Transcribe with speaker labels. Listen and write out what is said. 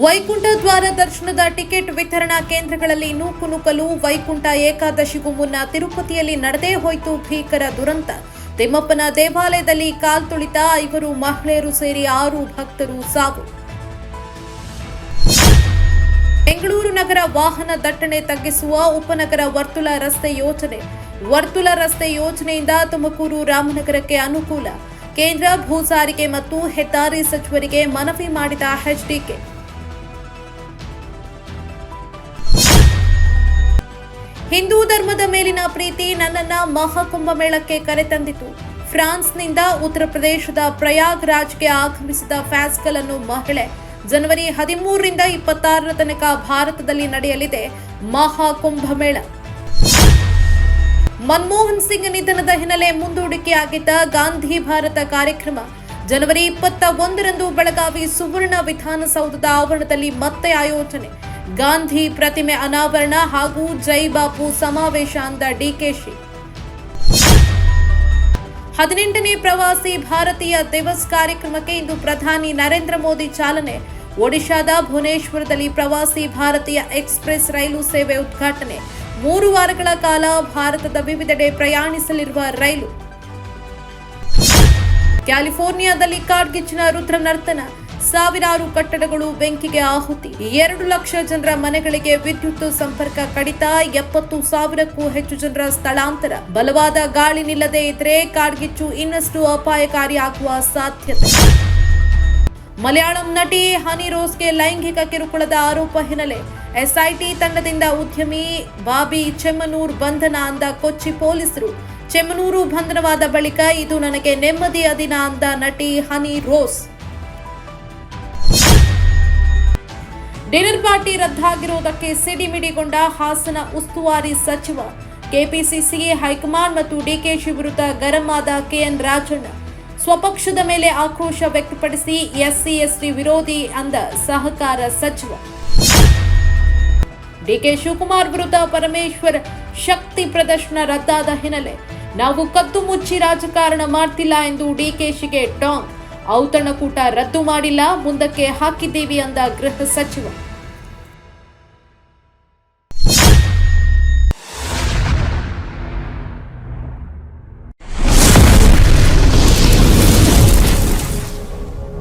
Speaker 1: ವೈಕುಂಠ ದ್ವಾರ ದರ್ಶನದ ಟಿಕೆಟ್ ವಿತರಣಾ ಕೇಂದ್ರಗಳಲ್ಲಿ ನೂಕುನುಕಲು ವೈಕುಂಠ ಏಕಾದಶಿಗೂ ಮುನ್ನ ತಿರುಪತಿಯಲ್ಲಿ ನಡೆದೇ ಹೋಯಿತು ಭೀಕರ ದುರಂತ. ತಿಮ್ಮಪ್ಪನ ದೇವಾಲಯದಲ್ಲಿ ಕಾಲ್ತುಳಿತ ಐವರು ಮಹಿಳೆಯರು ಸೇರಿ ಆರು ಭಕ್ತರು ಸಾವು. ಬೆಂಗಳೂರು ನಗರ ವಾಹನ ದಟ್ಟಣೆ ತಗ್ಗಿಸುವ ಉಪನಗರ ವರ್ತುಲ ರಸ್ತೆ ಯೋಜನೆ. ವರ್ತುಲ ರಸ್ತೆ ಯೋಜನೆಯಿಂದ ತುಮಕೂರು ರಾಮನಗರಕ್ಕೆ ಅನುಕೂಲ. ಕೇಂದ್ರ ಭೂ ಸಾರಿಗೆ ಮತ್ತು ಹೆದ್ದಾರಿ ಸಚಿವರಿಗೆ ಮನವಿ ಮಾಡಿದ ಎಚ್ಡಿಕೆ ಹಿಂದೂ ಧರ್ಮದ ಮೇಲಿನ ಪ್ರೀತಿ ನನ್ನನ್ನ ಮಹಾಕುಂಭಮೇಳಕ್ಕೆ ಕರೆತಂದಿತು ಫ್ರಾನ್ಸ್ನಿಂದ ಉತ್ತರ ಪ್ರದೇಶದ ಪ್ರಯಾಗ್ ರಾಜ್ಗೆ ಆಗಮಿಸಿದ ಫ್ಯಾಸ್ಕಲ್ ಅನ್ನು ಮಹಿಳೆ ಜನವರಿ ಹದಿಮೂರರಿಂದ ಇಪ್ಪತ್ತಾರರ ತನಕ ಭಾರತದಲ್ಲಿ ನಡೆಯಲಿದೆ ಮಹಾಕುಂಭಮೇಳ ಮನಮೋಹನ್ ಸಿಂಗ್ ನಿಧನದ ಹಿನ್ನೆಲೆ ಮುಂದೂಡಿಕೆಯಾಗಿದ್ದ ಗಾಂಧಿ ಭಾರತ ಕಾರ್ಯಕ್ರಮ ಜನವರಿ ಇಪ್ಪತ್ತ ಒಂದರಂದು ಬೆಳಗಾವಿ ಸುವರ್ಣ ವಿಧಾನಸೌಧದ ಆವರಣದಲ್ಲಿ ಮತ್ತೆ ಆಯೋಜನೆ. ಗಾಂಧಿ ಪ್ರತಿಮೆ ಅನಾವರಣ ಹಾಗೂ ಜೈ ಬಾಪು ಸಮಾವೇಶ ಅಂದ ಡಿಕೆಶಿ ಹದಿನೆಂಟನೇ ಪ್ರವಾಸಿ ಭಾರತೀಯ ದಿವಸ್ ಕಾರ್ಯಕ್ರಮಕ್ಕೆ ಇಂದು ಪ್ರಧಾನಿ ನರೇಂದ್ರ ಮೋದಿ ಚಾಲನೆ. ಒಡಿಶಾದ ಭುವನೇಶ್ವರದಲ್ಲಿ ಪ್ರವಾಸಿ ಭಾರತೀಯ ಎಕ್ಸ್ಪ್ರೆಸ್ ರೈಲು ಸೇವೆ ಉದ್ಘಾಟನೆ. ಮೂರು ವಾರಗಳ ಕಾಲ ಭಾರತದ ವಿವಿಧೆಡೆ ಪ್ರಯಾಣಿಸಲಿರುವ ರೈಲು. ಕ್ಯಾಲಿಫೋರ್ನಿಯಾದಲ್ಲಿ ಕಾಡ್ಗಿಚ್ಚಿನ ರುದ್ರ ನರ್ತನ ಸಾವಿರಾರು ಕಟ್ಟಡಗಳು ಬೆಂಕಿಗೆ ಆಹುತಿ. ಎರಡು ಲಕ್ಷ ಜನರ ಮನೆಗಳಿಗೆ ವಿದ್ಯುತ್ ಸಂಪರ್ಕ ಕಡಿತ. ಎಪ್ಪತ್ತು ಸಾವಿರಕ್ಕೂ ಹೆಚ್ಚು ಜನರ ಸ್ಥಳಾಂತರ. ಬಲವಾದ ಗಾಳಿ ನಿಲ್ಲದೆ ಇದ್ರೆ ಕಾಡ್ಗಿಚ್ಚು ಇನ್ನಷ್ಟು ಅಪಾಯಕಾರಿ ಆಗುವ ಸಾಧ್ಯತೆ. ಮಲಯಾಳಂ ನಟಿ ಹನಿ ರೋಸ್ಗೆ ಲೈಂಗಿಕ ಕಿರುಕುಳದ ಆರೋಪ ಹಿನ್ನೆಲೆ. ಎಸ್ಐಟಿ ತಂಡದಿಂದ ಉದ್ಯಮಿ ಬಾಬಿ ಚೆಮ್ಮನೂರ್ ಬಂಧನ ಅಂದ ಕೊಚ್ಚಿ ಪೊಲೀಸರು. ಚೆಮ್ಮನೂರು ಬಂಧನವಾದ ಬಳಿಕ ಇದು ನನಗೆ ನೆಮ್ಮದಿಯ ದಿನ ಅಂದ ನಟಿ ಹನಿ ರೋಸ್. ಡಿನ್ನರ್ ಪಾರ್ಟಿ ರದ್ದಾಗಿರುವುದಕ್ಕೆ ಸಿಡಿಮಿಡಿಗೊಂಡ ಹಾಸನ ಉಸ್ತುವಾರಿ ಸಚಿವ ಕೆಪಿಸಿಸಿ ಹೈಕಮಾಂಡ್ ಮತ್ತು ಡಿಕೆಶಿ ವಿರುದ್ಧ ಗರಂ ಆದ ಕೆಎನ್ ರಾಜಣ್ಣ. ಸ್ವಪಕ್ಷದ ಮೇಲೆ ಆಕ್ರೋಶ ವ್ಯಕ್ತಪಡಿಸಿ ಎಸ್ಸಿ ಎಸ್ಟಿ ವಿರೋಧಿ ಅಂದ ಸಹಕಾರ ಸಚಿವ. ಡಿಕೆ ಶಿವಕುಮಾರ್ ವಿರುದ್ಧ ಪರಮೇಶ್ವರ್ ಶಕ್ತಿ ಪ್ರದರ್ಶನ ರದ್ದಾದ ಹಿನ್ನೆಲೆ. ನಾವು ಕದ್ದು ಮುಚ್ಚಿ ರಾಜಕಾರಣ ಮಾಡ್ತಿಲ್ಲ ಎಂದು ಡಿಕೆಶಿಗೆ ಟಾಂಗ್. ಔತಣಕೂಟ ರದ್ದು ಮಾಡಿಲ್ಲ ಮುಂದಕ್ಕೆ ಹಾಕಿದ್ದೀವಿ ಅಂದ ಗೃಹ ಸಚಿವ.